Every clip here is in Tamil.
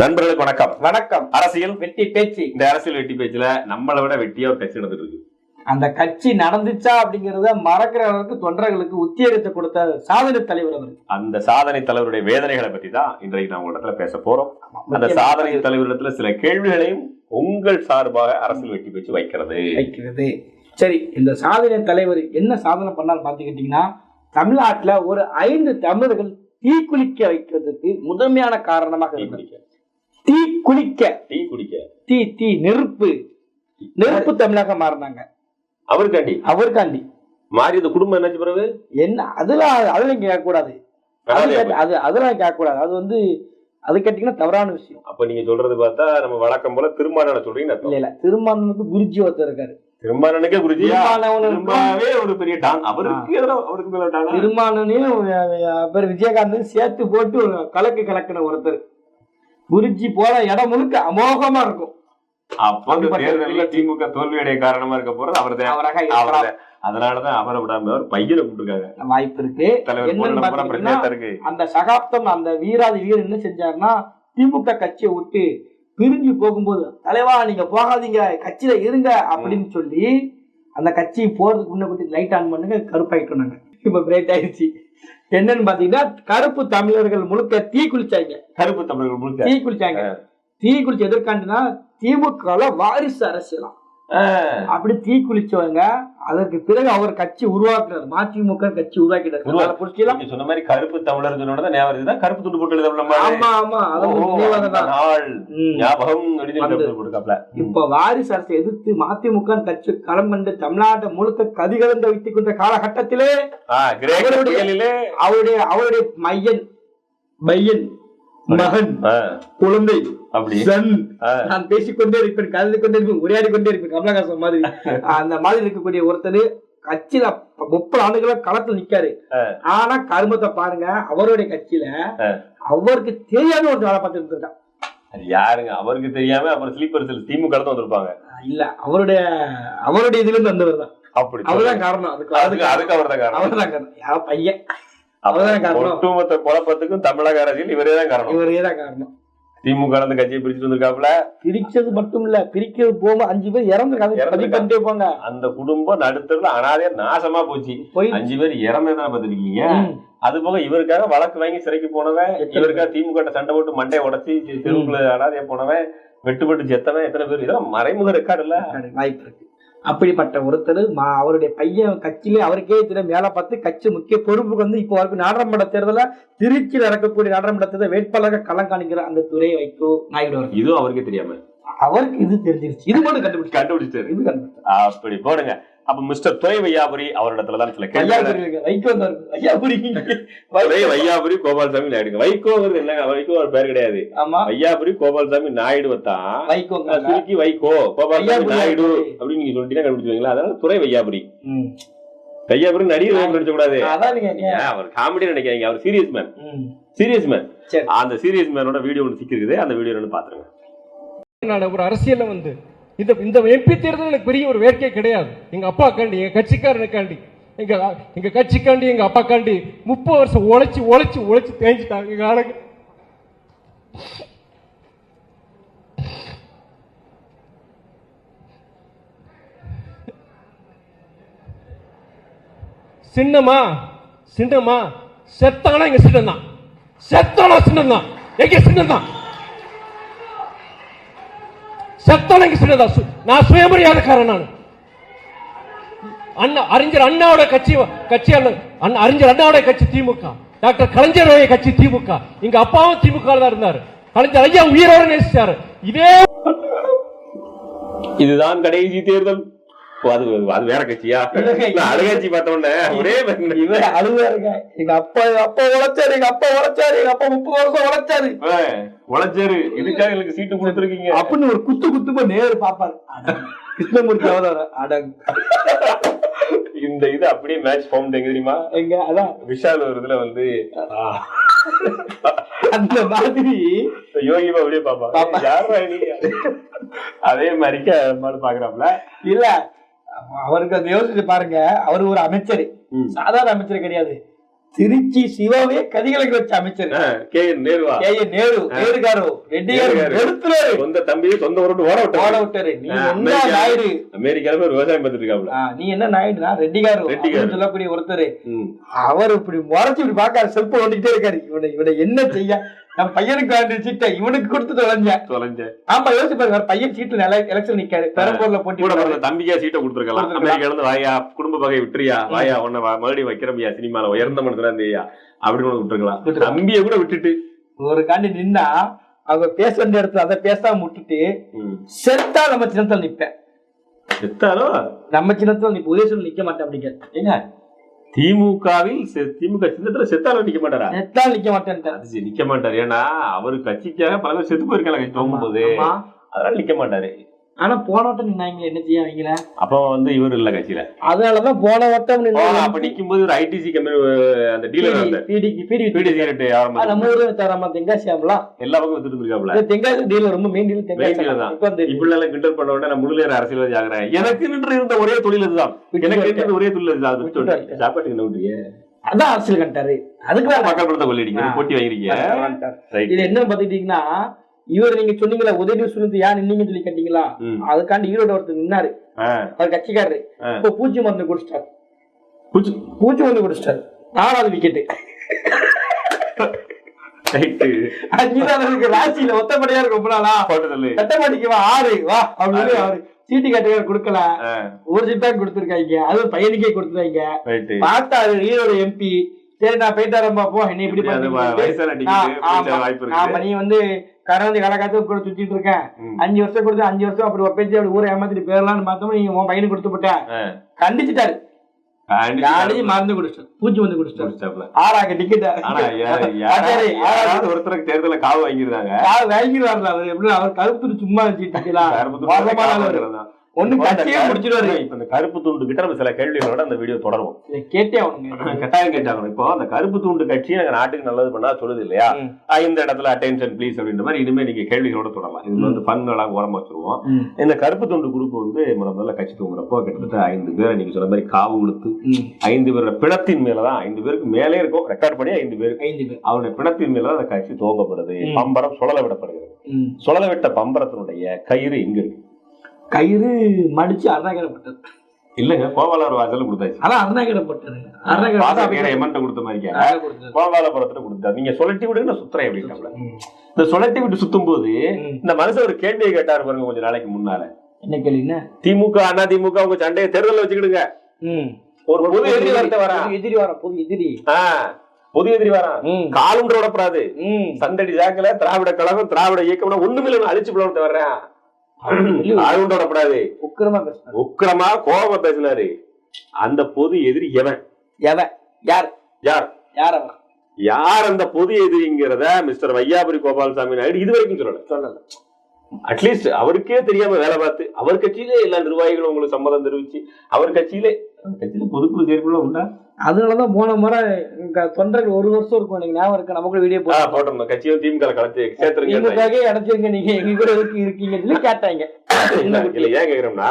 நண்பர்களுக்கு வணக்கம். வணக்கம். அரசியல்? வெட்டி பேச்சு. இந்த அரசியல் வெட்டி பேச்சுல நம்மளை விட வெட்டியா ஒரு கட்சி நடந்துட்டு இருக்கு அந்த கட்சி நடந்துச்சா அப்படிங்கறத மறக்கிற அளவுக்கு தொண்டர்களுக்கு உத்தியோகத்தை கொடுத்த சாதனை தலைவர் அவர். அந்த சாதனை தலைவருடைய வேதனைகளை பத்தி தான் இன்றைக்கு நான் உங்களிடத்துல பேச போறோம். அந்த சாதனை தலைவரிடத்துல சில கேள்விகளையும் உங்கள் சார்பாக அரசியல் வெட்டி பேச்சு வைக்கிறது. வைக்கிறது. சரி இந்த சாதனை தலைவர் என்ன சாதனை பண்ணார் பாத்துக்கிட்டீங்கன்னா தமிழ்நாட்டுல ஒரு ஐந்து தமிழர்கள் தீக்குளிக்க வைக்கிறதுக்கு முதன்மையான காரணமாக குடிக்க தீ குளிக்க. டீ குடிக்க. தீ தீ நெருப்பு. நெருப்பு தமிழாக மாறினாங்க. அவருக்காண்டி? அவருக்காண்டி. மாறி இந்த குடும்பம் என்னாச்சு பிறகு? என்ன அதெல்லாம் அதெல்லாம் கேட்க கூடாது அது அதெல்லாம் கேட்க கூடாது அது வந்து அது கேட்டீங்கன்னா தவறான விஷயம். அப்ப நீங்க சொல்றது பார்த்தா நம்ம வழக்கம் போல திருமாவளவன் சொல்றீங்க இல்ல இல்ல. திருமணத்துக்கு குருஜி ஒருத்தர் இருக்காரு. திருமாவளவனுக்கே குருஜியா ஒரு பெரிய டான். அவருக்கு அவருக்கு மேல டானா? திருமானனையும் பேர் விஜயகாந்தையும் சேர்த்து போட்டு கலக்கு கலக்கின ஒருத்தர். குருஜி போற இடம் முழுக்க அமோகமா இருக்கும். அப்ப தேர்தல்ல திமுக தோல்வியடைய காரணமா இருக்க போறது இருக்கலாம். அதனாலதான் அவரை விடாம அவர் பையனை கூப்பிட்டுருக்காங்க. வாய்ப்பு இருக்கு. அந்த சகாப்தம் அந்த வீராதி வீரர் என்ன செஞ்சாருன்னா திமுக கட்சியை விட்டு பிரிஞ்சு போகும்போது தலைவா நீங்க போகாதீங்க கட்சியில இருங்க அப்படின்னு சொல்லி அந்த கட்சி போறதுக்கு முன்ன கூட்டி லைட் ஆன் பண்ணுங்க கருப்பாயிட்டோம் நாங்க. இப்ப பிரேக் ஆயிடுச்சு. என்னன்னு பாத்தீங்கன்னா கருப்பு தமிழர்கள் முழுக்க தீ குளிச்சாங்க. கருப்பு தமிழர்கள் முழுக்க. தீ குளிச்சாங்க. தீ குளிச்சு எதற்காண்டுனா திமுகல வாரிசு அரசியலாம். அப்படி தீ குளிச்சவங்க அதற்கு பிறகு அவர் கட்சி உருவாக்குறாரு மதிமுக கட்சி உருவாக்கிட்டாரு சொன்ன மாதிரி கருப்பு தமிழர் சொன்னோட ஞாபகம் இருக்குதா? கருப்பு துண்டு போட்டு நம்ம ஆமா ஆமா. தான் நாள். ஞாபகம். இப்ப வாரிசு அரசை எதிர்த்து மதிமுக கட்சி களம் கண்டு தமிழ்நாட்டை முழுக்க கதிகலந்த வைத்துக் கொண்ட காலகட்டத்திலே அவருடைய- அவருடைய மையன் பையன் மகன் குழந்தை நான் பேசிக்கொண்டே இருப்பேன் கலந்து கொண்டே இருப்பேன் உரையாடி கொண்டே இருப்பேன் கமலஹாசன் மாதிரி. அந்த மாதிரி இருக்கக்கூடிய ஒருத்தர் கட்சியில முப்பது ஆண்டுகளா களத்துல நிக்காரு. ஆனா கருமத்தை பாருங்க அவருடைய கட்சியில அவருக்கு தெரியாம ஒரு வேலை பார்த்துட்டு இருக்கான் யாருங்க? அவருக்கு தெரியாம அப்புறம் ஸ்லீப்பர் செல் திமுக தான் வந்திருப்பாங்க. இல்ல அவருடைய அவருடைய இதுல இருந்து வந்தவர் தான். அப்படி அவர்தான் காரணம் அதுக்கு அதுக்கு அதுக்கு அவர் தான் காரணம். அவர்தான் காரணம். பையன். அவர்தான் காரணம். ஒட்டுமொத்த குழப்பத்துக்கும் தமிழக அரசியல் இவரே தான் காரணம். இவரே தான் காரணம். திமுக அந்த கட்சியை பிரிச்சுட்டு வந்திருக்காப்ல பிரிச்சது மட்டும் இல்ல பிரிக்கிறது போகும்போது அஞ்சு பேர். பண்ணிட்டே போங்க. அந்த குடும்பம் நடுத்தருல அனாதையா நாசமா போச்சு. போய் அஞ்சு பேர் இறந்ததான் பார்த்திருக்கீங்க. அது போக இவருக்காக வழக்கு வாங்கி சிறைக்கு போனவன் இவருக்காக திமுக சண்டை போட்டு மண்டையை உடைச்சி தெருவுக்குள்ள அனாதையா போனவன் வெட்டுப்பட்டு செத்தவன் எத்தனை பேர்? இதெல்லாம் மறைமுக ரெக்கார்டு இல்ல. வாய்ப்பு இருக்கு. அப்படிப்பட்ட ஒருத்தர் மா- அவருடைய பையன் கட்சியிலே அவருக்கே தெரியும் மேல பார்த்து கட்சி முக்கிய பொறுப்புக்கு வந்து இப்போ வரைக்கும் நாடாளுமன்ற தேர்தல திருச்சியில் நடக்கக்கூடிய நாடாளுமன்ற தேர்தல் வேட்பாளராக களம் காணிக்கிற அந்த துறை வைக்கோ நாயுடு அவர்கள். இதுவும் அவருக்கே தெரியாம? அவருக்கு இது தெரிஞ்சிருச்சு. இது மட்டும் கண்டுபிடிச்சு கண்டுபிடிச்சாரு இது கண்டுபிடிச்சு. அப்படி போடுங்க. அப்ப மிஸ்டர் துறை வையாபுரி அவரிடத்துல தான் சில கேள்வி வையாபுரி. கோபால்சாமி நாயுடு வைகோங்கிறது என்ன வைகோ ஒரு பேர் கிடையாது. ஆமா. வையாபுரி கோபால்சாமி நாயுடு தான் சுருக்கி வைகோ கோபால்சாமி நாயுடு. அப்படின்னு நீங்க சொல்லிட்டீங்கன்னா கண்டுபிடிச்சுவீங்களா அதனால துறை வையாபுரி ம். வையாபுரி நடிகர் நடிச்ச கூடாது அவர் காமெடி நினைக்காதீங்க. அவர் சீரியஸ் மேன் ம். சீரியஸ் மேன் சரி. அந்த சீரியஸ் மேனோட வீடியோ ஒன்று சிக்கிருக்குது. அந்த வீடியோ ஒன்று பாத்துருங்க. ஒரு அரசியல்ல வந்து இந்த இந்த எம்பி தேர்தல் எனக்கு பெரிய ஒரு வேட்கை கிடையாது. எங்க அப்பாக்காண்டி எங்க கட்சிக்காரனுக்காண்டி. எங்க எங்க கட்சிக்காண்டி எங்க அப்பாக்காண்டி முப்பது வருஷம் உழைச்சி உழைச்சி உழைச்சி தேஞ்சிட்டாங்க எங்க ஆளுக்கு சின்னமா சின்னமா செத்தானா எங்க சின்னம் தான் செத்தானா சின்னம் தான் எங்க சின்னம் தான் செத்தவனுக்கு சின்னதா நான் சுயமரியாதைக்காரன் நான். அண்ணா அறிஞர் அண்ணாவோட கட்சி கட்சியாளர் அண்ணா அறிஞர் அண்ணாவோட கட்சி திமுக. டாக்டர் கலைஞருடைய கட்சி திமுக. எங்க அப்பாவும் திமுக தான் இருந்தார். கலைஞர் ஐயா உயிரோட நேசிச்சாரு. இதே இதுதான் கடைசி தேர்தல். அது அது வேற கட்சியா? அழகாட்சி பார்த்த உடனே ஒரே. இவர் அழுவாருங்க எங்க அப்பா அப்பா உழைச்சாரு எங்க அப்பா உழைச்சாரு எங்க அப்பா முப்பது வருஷம் உழைச்சாரு. உழைச்சாரு. இதுக்காக எனக்கு சீட்டு கொடுத்துருக்கீங்க? அப்படின்னு ஒரு குத்து குத்துமா நேரு பாப்பாரு கிருஷ்ணமூர்த்தி அவதாரம் அடங் இந்த இது அப்படியே மேட்ச் ஃபார்ம் எங்க தெரியுமா? எங்க அதான். விஷால் ஒரு இதுல வந்து அந்த மாதிரி. யோகி பாபு அப்படியே பாப்பா பாப்பா. யாரா நீ அதே மாதிரி பாக்குறாப்ல இல்ல அவருக்கு அந்த யோசிச்சு பாருங்க அவர் ஒரு அமைச்சர். சாதாரண அமைச்சர் கிடையாது. திருச்சி சிவாவே கதிகளுக்கு வச்ச அமைச்சர். கே என் நேருவா? கே என் நேரு நேருகாரு ரெட்டியாரு. எடுத்துறாரு சொந்த தம்பியை சொந்த உருட்டு ஓட ஓட விட்டாரு. நீ என்ன. நாயுடு? அமெரிக்கால போய் விவசாயம் பார்த்துட்டு இருக்காப்ல நீ என்ன நாயுடுனா ரெட்டிகாரு. ரெட்டிகாரு. சொல்லக்கூடிய ஒருத்தர். அவர் இப்படி முறைச்சு இப்படி பாக்காரு செல்ப ஓடிக்கிட்டே இருக்காரு. இவனை இவனை என்ன செய்ய? நம்ம பையனுக்கு வேண்டிய சீட்டை இவனுக்கு கொடுத்து தொலைஞ்சேன். தொலைஞ்ச ஆமா யோசிச்சு பாருங்க பையன் சீட்டு நில எலெக்ஷன் நிக்காரு. பெரம்பூர்ல போட்டி கூட தம்பிக்கா சீட்டை கொடுத்துருக்கலாம். அமெரிக்கால இருந்து வாயா குடும்ப பகை விட்டுறியா? வாயா உன்னை மறுபடியும் வைக்கிறம்பியா சினிமால உயர்ந்த மனுஷனா இருந்தியா? அப்படின்னு விட்டுருக்கலாம். தம்பியை கூட விட்டுட்டு. ஒரு காண்டி நின்னா அவங்க பேச வேண்டிய இடத்துல அதை பேசாம விட்டுட்டு. செத்தா நம்ம சின்னத்துல நிப்பேன். செத்தாலும் நம்ம சின்னத்துல நிப்ப உதயசூர் நிக்க மாட்டேன் அப்படிங்கிற ஏங்க? திமுகவில் செ- திமுக சின்னத்துல செத்தாலும் நிக்க மாட்டாரா? செத்தா நிக்க மாட்டேன் நிக்க மாட்டாரு. ஏன்னா அவரு கட்சிக்காக பல பேர் செத்து போயிருக்காங்க கட்சி போகும்போது அதனால நிக்க மாட்டாரு. ஆனா போன வட்டம் நின்னாங்க என்ன செய்ய வைங்கள அப்ப வந்து இவர் இல்ல கட்சியில. அதனாலதான் போன வட்டம் போனா அப்ப நிக்கும் போது ஒரு ஐடிசி கம்பெனி அந்த டீலர் அந்த பிடிக்கு பிடி பீடி சிகரெட் நம்ம ஊரு நம்ம தெங்காசியாமலாம் எல்லா பக்கம் வித்துட்டு இருக்காப்ல தெங்காசி டீலர் ரொம்ப மெயின் டீல் Main dealer தான். இப்ப அந்த இப்படி எல்லாம் கிண்டல் பண்ண உடனே நான் முழுநேர அரசியல்வாதி ஆகிறேன். எனக்கு நின்று இருந்த ஒரே தொழில் இதுதான். எனக்கு இருந்தது ஒரே தொழில் இதுதான். அது விட்டேன். சாப்பாட்டுக்கு விட்டுறிய அதான் அரசியல் கண்டாரு. அதுக்கு மக்கள் படத்தை கொள்ளையடிக்க ஆ. போட்டி Right. இது என்ன பாத்துக்கிட்டீங்கன்னா இவர் நீங்க சொன்னீங்களா உதவி சுனத்து யார் நின்னீங்கன்னு சொல்லி கேட்டீங்களா. அதுக்காண்டி ஈரோடு ஒருத்தர் நின்னாரு. அவர் கட்சிக்காரரு. இப்போ பூச்சி மருந்து குடிச்சிட்டாரு. பூச்சி பூச்சி மருந்து குடிச்சிட்டாரு. நாலாவது விக்கெட்டு ராசியில ஒத்தப்படியா இருக்கு ரொம்ப நாளா. போட்டதில்லை. சட்டமாட்டிக்கு வா ஆறு. வா அப்படின்னு அவரு சீட்டு கட்டுக்கார கொடுக்கல. ஒரு சீட்டா கொடுத்துருக்காங்க. அதுவும் பையனுக்கே கொடுத்துருக்காங்க. பார்த்தாரு ஈரோடு எம்பி சரி நான் போயிட்டு வரேன் பாப்போம் என்னை இப்படி ஆமா. நீ வந்து கரந்தி கலக்காத்து கூட சுத்திட்டு இருக்கேன். அஞ்சு வருஷம் கொடுத்து அஞ்சு வருஷம் அப்படி ஒப்பேச்சு அப்படி ஊரை ஏமாத்திட்டு போயிடலாம்னு பார்த்தோம் நீங்க உன் பையனுக்கு கொடுத்து போட்ட. ஆ. கண்டிச்சிட்டாரு. மருந்து குடிச்சிட்டாரு. பூச்சி வந்து குடிச்சிட்டாரு. ஆறாங்க டிக்கெட் ஒருத்தருக்கு தேர்தல காவு வாங்கிருந்தாங்க. வாங்கிடுவாரு அவர் எப்படி அவர் கருத்து சும்மா வச்சுட்டு கருப்பு துண்டு. ஒண்ணு கட்சியே கருப்பு கிட்ட நம்ம சில கேள்விகளோட அந்த வீடியோ தொடருவோம். கேட்டே கட்டாயம் கேட்டாங்க இப்போ அந்த கருப்பு துண்டு கட்சி நாட்டுக்கு நல்லது பண்ணா சொல்லுது இல்லையா? இந்த இடத்துல அட்டென்ஷன் ப்ளீஸ் அப்படின்ற மாதிரி இனிமே நீங்க கேள்விகளோட தொடரலாம். இதுல வந்து பண்பெல்லாம் ஓரமா வச்சிருவோம். இந்த கருப்பு துண்டு குரூப் வந்து முதல்ல கட்சி தூங்குறப்போ கிட்டத்தட்ட ஐந்து பேர் நீங்க சொன்ன மாதிரி காவு உளுத்து. ஐந்து பேர் பிணத்தின் மேலதான் ஐந்து பேருக்கு மேலே இருக்கும் ரெக்கார்ட் பண்ணி ஐந்து பேர். ஐந்து பேர். அவருடைய பிணத்தின் மேலதான் அந்த கட்சி துவங்கப்படுது. பம்பரம் சுழல விடப்படுகிறது. சுழல விட்ட பம்பரத்தினுடைய கயிறு எங்க இருக்கு. கயிறு மடிச்சு அருணாகிரப்பட்டது இல்லங்க கோபாலர் வாசல்ல கொடுத்தாச்சு. அதான் அருணாகிரப்பட்டது வாசகரை எமன்ட்ட கொடுத்த மாதிரி கோபாலபுரத்துல கொடுத்தாரு. நீங்க சுழட்டி விடுங்க நான் சுத்துறேன் அப்படின்ட்டாப்ல. இந்த சுழட்டி விட்டு சுத்தும் போது. இந்த மனுஷன் ஒரு கேள்வியை கேட்டாரு பாருங்க கொஞ்ச நாளைக்கு முன்னால. என்ன கேள்வின்னா? திமுக அண்ணா திமுக உங்க சண்டையை தேர்தல்ல வச்சுக்கிடுங்க. ஒரு பொது எதிரி வரத்த வரா? எதிரி வரா புது எதிரி. பொது எதிரி வரான். காலுன்ற விடப்படாது. சந்தடி சாக்கில திராவிட கழகம் திராவிட இயக்கம் ஒண்ணுமில்ல அழிச்சு பிளவுட்டு வர்றேன் விடப்படாது உக்கிரமா பேசுறாரு உக்கிரமா கோபமா பேசினாரு. அந்த பொது எதிரி எவன்? எவன் யார்? யார்? யார் அவன்? யார் அந்த பொது எதிரிங்கிறத மிஸ்டர் வையாபுரி கோபாலசாமி நாயுடு இது வரைக்கும் சொல்லல. சொல்லல. அட்லீஸ்ட் அவருக்கே தெரியாம வேலை பார்த்து அவர் கட்சியிலே எல்லா நிர்வாகிகளும் உங்களுக்கு சம்மதம் தெரிவிச்சு அவர் கட்சியிலே கட்சியில பொதுக்குழு செயற்குள்ள உண்டா? அதனாலதான் போன முறை தொண்டர்கள் ஒரு வருஷம் இருக்கும். எனக்கு ஞாபகம் இருக்கு நமக்கு வீடியோ போட்டு போட்டிருந்தோம் கட்சியும் திமுக கலந்து சேர்த்துருங்க திமுகவே அடைச்சிருங்க நீங்க எங்க கூட இருக்கு இருக்கீங்கன்னு சொல்லி கேட்டாங்க. இல்ல ஏன் கேக்குறோம்னா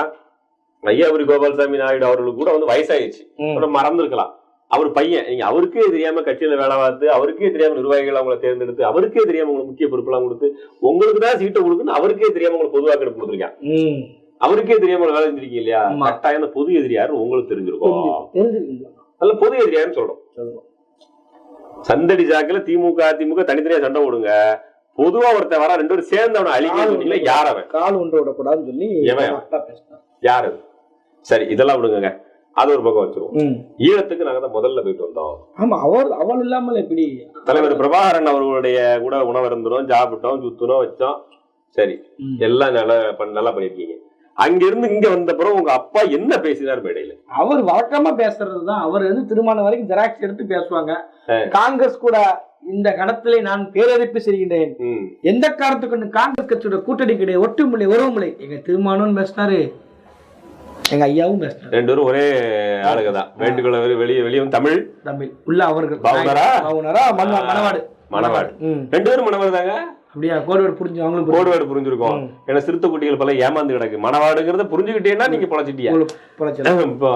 வையாபுரி கோபாலசாமி நாயுடு அவர்களுக்கு கூட வந்து வயசாயிடுச்சு. மறந்துருக்கலாம். அவர் பையன் நீங்க அவருக்கே தெரியாம கட்சியில வேலை பார்த்து அவருக்கே தெரியாம நிர்வாகிகள் அவங்களை தேர்ந்தெடுத்து அவருக்கே தெரியாம உங்களுக்கு முக்கிய பொறுப்பெல்லாம் கொடுத்து உங்களுக்கு தான் சீட்டை கொடுக்குன்னு அவருக்கே தெரியாம உங்களுக்கு பொது வாக்கெடுப்பு கொடுத்துருக்கான். அவருக்கே தெரியாம ஒரு வேலை செஞ்சிருக்கீங்க இல்லையா. கட்டாயம் அந்த பொது எதிரி உங்களுக்கு தெரிஞ்சிருக்கும். நல்ல பொது எதிரியான்னு சொல்றோம். சந்தடி சாக்குல திமுக அதிமுக தனித்தனியா சண்டை போடுங்க. பொதுவா ஒருத்தன் வர ரெண்டு பேரும் சேர்ந்து அவனை அழிக்க சொன்னீங்களா யார் அவன்? கால் ஒன்று விடக்கூடாதுன்னு சொல்லி எவன்? யாரு சரி இதெல்லாம் விடுங்க அது ஒரு பக்கம் வச்சிருவோம். ஈழத்துக்கு நாங்க தான் முதல்ல போயிட்டு வந்தோம். ஆமா அவர் அவன் இல்லாமல் எப்படி தலைவர் பிரபாகரன் அவர்களுடைய கூட உணவு இருந்தோம் சாப்பிட்டோம் சுத்தினோம் வச்சோம். சரி. எல்லாம் நல்லா நல்லா பண்ணிருக்கீங்க அங்க இருந்து இங்க வந்த பிறகு உங்க அப்பா என்ன பேசினார் மேடையில? அவர் வழக்கமா பேசுறதுதான். அவர் வந்து திருமணம் வரைக்கும் ஜெராக்ஸ் எடுத்து பேசுவாங்க. காங்கிரஸ் கூட இந்த கடத்திலே நான் பேரறிப்பு செய்கின்றேன். எந்த காரணத்துக்கு காங்கிரஸ் கட்சியோட கூட்டணி கிடையாது? ஒட்டுமில்லை உறவுமில்லை எங்க திருமணம் பேசினாரு. எங்க ஐயாவும் பேசினாரு. ரெண்டு பேரும் ஒரே ஆளுங்க தான் வேண்டுகோள வெளியே வெளியே வந்து தமிழ். தமிழ். உள்ள அவர்கள். மணவாடு. மணவாடு. ரெண்டு பேரும் மணவாடு தாங்க அப்படியா? கோடுவேடு புரிஞ்சு கோடுவாடு புரிஞ்சிருக்கும். ஏன்னா சிறுத்தை குட்டிகள் பல ஏமாந்து கிடக்கு. மணவாடுங்கிறத புரிஞ்சுக்கிட்டேன்னா நீங்க பொழைச்சிட்டியா. இப்போ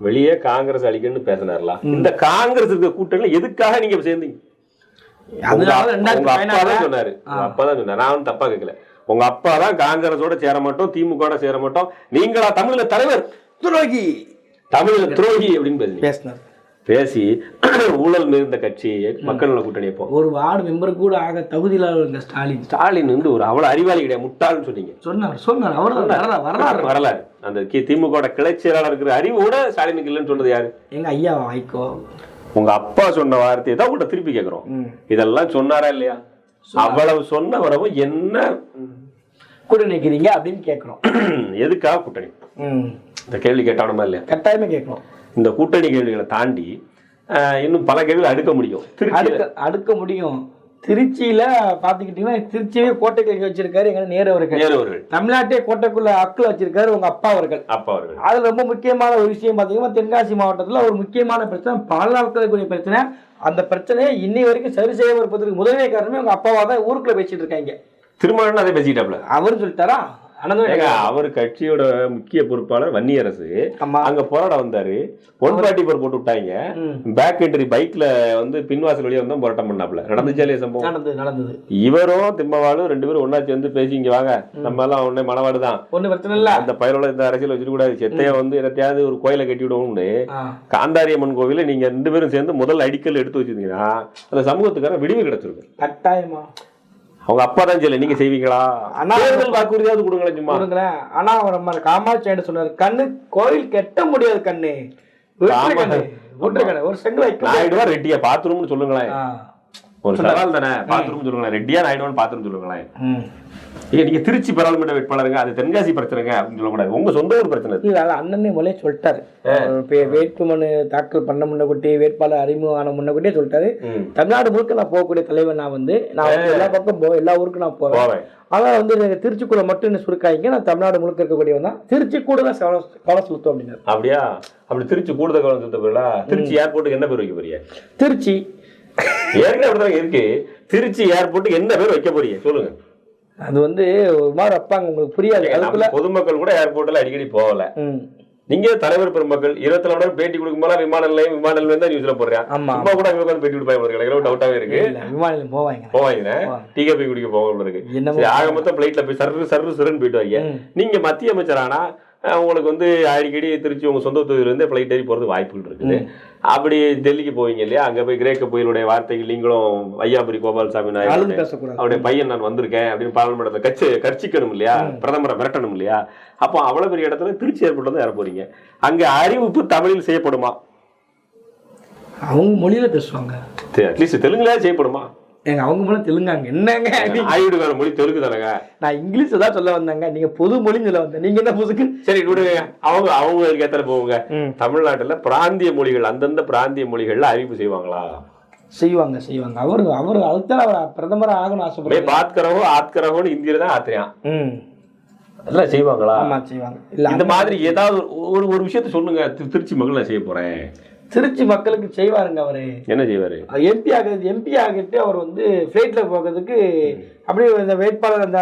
வெளியே காங்கிரஸ் அழிக்கணும்னு பேசினார்ல. இந்த காங்கிரஸ் இருக்க கூட்டணியில எதுக்காக நீங்க சேர்ந்தீங்க? அதனால உங்க ரெண்டாயிரத்தி உங்க அப்பா தான். பதினாறுல சொன்னாரு உங்க அப்பா தான் சொன்னாரு. நான் தப்பா கேட்கல உங்க அப்பா தான் காங்கிரஸோட சேர மாட்டோம் திமுக சேர மாட்டோம் நீங்களா தமிழ்ல தலைவர்? துரோகி. தமிழ்ல துரோகி அப்படின்னு பேசினார். பேசி ஊழல் மிகுந்த கட்சி மக்கள் நல கூட்டணி போ ஒரு வார்டு மெம்பர் கூட ஆக தகுதியில இருந்த ஸ்டாலின். ஸ்டாலின் வந்து ஒரு அவ்வளவு அறிவாளி கிடையாது முட்டாள்னு சொன்னீங்க. சொன்னார் சொன்னார். அவர் வரலாறு வரலாறு. வரலாறு. அந்த திமுக கிளை செயலாளர் இருக்கிற அறிவோட ஸ்டாலினுக்கு இல்லைன்னு சொன்னது யாரு? எங்க ஐயா வாய்க்கோ. உங்க அப்பா சொன்ன வார்த்தையை தான் உங்கள்கிட்ட திருப்பி கேட்கிறோம். இதெல்லாம் சொன்னாரா இல்லையா? அவ்வளவு சொன்ன வரவும் என்ன? கூட நிக்கிறீங்க அப்படின்னு கேட்கிறோம் எதுக்காக கூட்டணி. இந்த கேள்வி கேட்டானுமா இல்லையா? கட்டாயமே கேட்கிறோம் இந்த கூட்டணி கேள்விகளை தாண்டி இன்னும் பல கேள்விகள் அடுக்க முடியும். அடுக்க அடுக்க முடியும். திருச்சியில பாத்துக்கிட்டீங்கன்னா திருச்சியே கோட்டை கை வச்சிருக்காரு எங்க நேரு அவர்கள். நேரு அவர்கள் தமிழ்நாட்டே கோட்டைக்குள்ள அக்குல வச்சிருக்காரு உங்க அப்பா அவர்கள். அப்பா அவர்கள். அதுல ரொம்ப முக்கியமான ஒரு விஷயம் பாத்தீங்கன்னா தென்காசி மாவட்டத்துல ஒரு முக்கியமான பிரச்சனை பல நாட்கள் இருக்கக்கூடிய பிரச்சனை. அந்த பிரச்சனையை இன்னி வரைக்கும் சரி செய்ய இருப்பதற்கு முதன்மை காரணமே உங்க அப்பாவா தான் ஊருக்குள்ள பேசிட்டு இருக்காங்க. திருமணம் அதை பேசிக்கிட்டாப்ல. அவரும் சொல்லிட்டாரா? அவர் கட்சியோட முக்கிய பொறுப்பாளர் வன்னியரசு. அங்க போராட வந்தாரு. ஒன் பார்ட்டி போர் போட்டு விட்டாங்க. பேக் என்ட்ரி பைக்ல வந்து பின்வாசல் வழியா வந்து போராட்டம் பண்ணாப்ல. நடந்துச்சா இல்லையா சம்பவம்? நடந்தது இவரும் திம்மவாளும் ரெண்டு பேரும் ஒண்ணா சேர்ந்து பேசி இங்க வாங்க. நம்ம எல்லாம் உடனே மனவாடு தான். ஒண்ணு பிரச்சனை இல்ல. அந்த பயிரோட இந்த அரசியல் வச்சிருக்க கூடாது. செத்தைய வந்து என்னத்தையாவது ஒரு கோயிலை கட்டி விடுவோம்னு. காந்தாரியம்மன் கோவில நீங்க ரெண்டு பேரும் சேர்ந்து முதல் அடிக்கல் எடுத்து வச்சிருந்தீங்கன்னா அந்த சமூகத்துக்கான விடிவு கிடைச்சிருக்கும். கட்டாயமா. அவங்க அப்பா தான் செய்யல நீங்க செய்வீங்களா? தேர்தல் வாக்குறுதியாவது கொடுங்களேன் சும்மா. கொடுங்களேன். ஆனா அவர் நம்ம காமாட்சி ஆயிட்டு சொன்னாரு கண்ணு கோயில் கெட்ட முடியாது கண்ணு. கண்ணு ஒரு செங்கல் ரெட்டியா பாத்ரூம்னு சொல்லுங்களேன். ஒரு சவால் தானே? பாத்ரூம் சொல்லுங்களேன். ரெட்டியா நாயுடுவான்னு பாத்ரூம் சொல்லுங்களேன். நீங்க திருச்சி பாராளுமன்ற வேட்பாளருங்க அது தென்காசி பிரச்சனைங்க அப்படின்னு சொல்லக்கூடாது. உங்க சொந்த ஊர் பிரச்சனை. இல்ல அண்ணனே முதலே சொல்லிட்டாரு. வேட்புமனு தாக்கல் பண்ண முன்னகுட்டி வேட்பாளர் அறிமுகம் ஆன முன்னகுட்டியே சொல்லிட்டாரு. தமிழ்நாடு முழுக்க நான் போகக்கூடிய தலைவர் நான் வந்து நான் எல்லா பக்கம் போ எல்லா ஊருக்கும் நான் போவேன். போவேன். ஆனா வந்து நீங்க திருச்சிக்குள்ள மட்டும் என்ன சுருக்காய்ங்க நான் தமிழ்நாடு முழுக்க இருக்கக்கூடியவன் தான். திருச்சி கூட தான் கவனம் செலுத்தும் அப்படின்னாரு. அப்படியா? அப்படி திருச்சி கூடுதல் கவனம் செலுத்த போறீங்களா? திருச்சி ஏர்போர்ட்டுக்கு என்ன பேர் வைக்க போறீங்க? திருச்சி ஏற்கனவே அப்படிதான் இருக்கு. திருச்சி ஏர்போர்ட்டுக்கு என்ன பேர் வைக்க போறீங்க? சொல்லுங்க. அது வந்து ஒரு மாதிரி வைப்பாங்க உங்களுக்கு புரியாது. அதுக்குள்ள பொதுமக்கள் கூட ஏர்போர்ட்ல அடிக்கடி போகல. நீங்க தலைவர் பெருமக்கள் இருபத்தி நாலு பேட்டி கொடுக்கும் போது விமான நிலையம் விமான நிலையம் தான் நியூஸ்ல போடுறேன். சும்மா கூட அங்க உட்கார்ந்து பேட்டி கொடுப்பாங்க. எனக்கு டவுட்டாவே இருக்கு. இல்ல விமானில போவாங்க. போவாங்க. டீ காபி குடிக்க போக இருக்கு. ஆக மொத்தம் பிளைட்ல போய் சர்ரு சர்ரு சருன்னு போயிட்டு வாங்க. நீங்க மத்திய அமைச்சர் ஆனா அஹ், உங்களுக்கு வந்து அடிக்கடி திருச்சி உங்க சொந்த தொகுதியில இருந்து பிளைட் ஏறி போறது வாய்ப்புகள் இருக்குது. அப்படி டெல்லிக்கு போவீங்க இல்லையா? அங்க போய் கிரேக்க புயலுடைய வார்த்தைகள் நீங்களும் ஐயாபுரி கோபால்சாமி பேசக்கூடாது. அவருடைய பையன் நான் வந்திருக்கேன் அப்படின்னு பாராளுமன்றத்தை கட்சி கர்ச்சிக்கணும் இல்லையா? பிரதமரை மிரட்டணும் இல்லையா? அப்போ அவ்வளவு பெரிய இடத்துல திருச்சி ஏற்பட்டு தான் ஏற போறீங்க அங்க அறிவிப்பு தமிழில் செய்யப்படுமா? அவங்க மொழியில பேசுவாங்க. அட்லீஸ்ட் தெலுங்குல செய்யப்படுமா? ஏங்க அவங்க மொழி தெலுங்காங்க. என்னங்க? நீ- ஆயுடுகார மொழி தெலுங்கு தானங்க? நான் இங்கிலீஷ் தான் சொல்ல வந்தாங்க. நீங்க பொது மொழின்னு சொல்ல வந்தேன். நீங்க என்ன புதுக்கு சரி விடுங்க. அவங்க அவங்களுக்கு ஏத்தல போவாங்க தமிழ்நாட்டுல பிராந்திய மொழிகள் அந்தந்த பிராந்திய மொழிகள்ல அறிவிப்பு செய்வாங்களா? செய்வாங்க செய்வாங்க. அவரு அவரு அதுதான் அவர் பிரதமர் ஆகணும்னு மே ஆசைப்படுறாரு. பாத் கரவோ ஆத் கரவோன்னு இந்தியில தான் ஆத்திரியான் அதெல்லாம் செய்வாங்களா? ஆமா செய்வாங்க. இல்ல இந்த மாதிரி ஏதாவது ஒரு ஒரு விஷயத்த சொல்லுங்க. திரு- திருச்சி மக்கள் நான் செய்ய போறேன். திருச்சி மக்களுக்கு செய்வாருங்க அவரு. என்ன செய்வாரு? எம்பி ஆகுது எம்பி ஆகிட்டு அவர் வந்து ஃபிளைட்ல போகிறதுக்கு அப்படியே இந்த வேட்பாளர் அந்த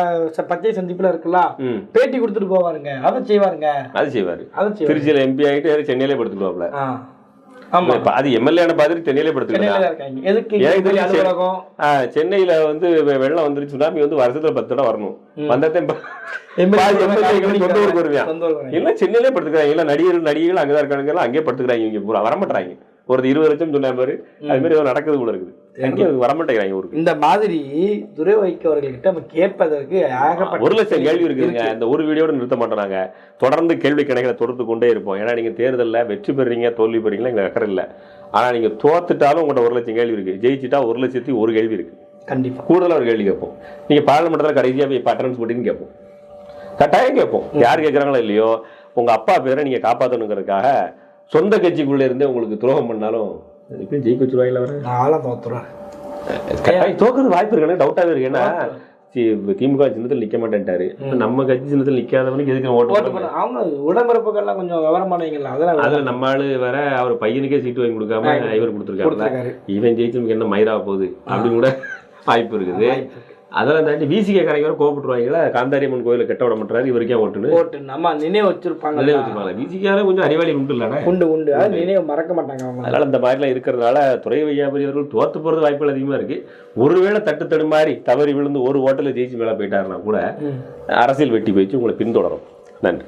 பச்சை சந்திப்புல இருக்கலாம் ம். பேட்டி கொடுத்துட்டு போவாருங்க. அதை செய்வாருங்க. அது செய்வாரு. அதை திருச்சியில எம்பி ஆகிட்டு சென்னையிலே படுத்துக்குவாப்ல ஆ. ஆமா. அது எம்எல்ஏ பார்த்துட்டு சென்னையிலே படுத்துக்கலாம் சென்னையில வந்து வெள்ளம் வந்துருச்சு சுனாமி வந்து வருஷத்துல பத்து தடவை வரணும். வந்ததே எம்எல்ஏ பாதி எம்எல்ஏ சொந்த ஊருக்கு வருவான் சொந்த ஊருக்கு வருவாங்க. இல்ல சென்னையிலே படுத்துக்கிறாங்க. இல்ல நடிகர்கள் நடிகைகள் அங்கதான் இருக்கானுங்க. அங்கேயே படுத்துக்கிறாங்க. இங்க பூரா வரமாட்டாங்க ஒரு இருபது லட்சம் சொன்ன மாதிரி அது மாதிரி ஏதோ நடக்குது கூட இருக்குது. அங்கேயே வரமாட்டேங்கிறாங்க ஊருக்கு இந்த மாதிரி துரை வைக்க அவர்கள்கிட்ட நம்ம கேட்பதற்கு ஒரு லட்சம் கேள்வி இருக்குதுங்க. இந்த ஒரு வீடியோட நிறுத்த மாட்டோம் தொடர்ந்து கேள்வி கணக்கில தொடர்ந்து கொண்டே இருப்போம். ஏன்னா நீங்க தேர்தல்ல வெற்றி பெறீங்க தோல்வி பெறீங்களா எங்க அக்கறை இல்ல. ஆனா நீங்க தோத்துட்டாலும் உங்கள்ட்ட ஒரு லட்சம் கேள்வி இருக்கு. ஜெயிச்சிட்டா ஒரு லட்சத்தி ஒரு கேள்வி இருக்கு. கண்டிப்பா. கூடுதலா ஒரு கேள்வி கேட்போம். நீங்க பாராளுமன்றத்துல கடைசியா போய் அட்டன்ஸ் போட்டின்னு கேட்போம். கட்டாயம் கேட்போம். யார் கேட்கறாங்களோ இல்லையோ உங்க அப்பா பேரை நீங்க காப்பாத்தணுங்கிறதுக்காக சொந்த கட்சிக்குள்ள இருந்தே உங்களுக்கு துரோகம் பண்ணாலும் இப்பயும் ஜெயிக்க வச்சிருவாங்களா வர நான்லாம் தோத்துறேன் தோக்குறது வாய்ப்பு இருக்கு டவுட்டாவே இருக்கு. ஏன்னா திமுக சின்னத்தில் நிக்க மாட்டேன்ட்டாரு. நம்ம கட்சி சின்னத்தில் நிக்காதவனுக்கு எதுக்கு ஓட்டு அவங்க உடம்பிறப்புகள்லாம் கொஞ்சம் விவரமானவங்களா அதெல்லாம் அதுல நம்ம ஆளு வேற அவர் பையனுக்கே சீட்டு வாங்கி கொடுக்காம இவர் கொடுத்துருக்காரு. இவன் ஜெயிச்சவனுக்கு என்ன மயிரா போகுது? அப்படின்னு கூட வாய்ப்பு இருக்குது. அதெல்லாம் தாண்டி விசிகே கரைக்கு வர கோபப்பட்டுருவாங்களா காந்தாரியம்மன் கோயில கெட்ட விட மாட்டாரு இவருக்கே ஓட்டுன்னு. போட்டு நம்ம நினைவு வச்சிருப்பாங்க நல்லே வச்சுப்பாங்க விசிகால கொஞ்சம் அறிவாளி உண்டு இல்லைண்ணே. உண்டு உண்டு. அது நினைவு மறக்க மாட்டாங்க அவங்க. அதனால இந்த மாதிரிலாம் இருக்கிறதுனால துறை வையாபுரி அவர்கள் தோத்து போறது வாய்ப்புகள் அதிகமா இருக்கு. ஒருவேளை தட்டு தடுமாறி தவறி விழுந்து ஒரு ஓட்டல ஜெயிச்சு மேல போயிட்டாருன்னா கூட. அரசியல் வெட்டி போயிடுச்சு உங்களை பின்தொடரும். நன்றி.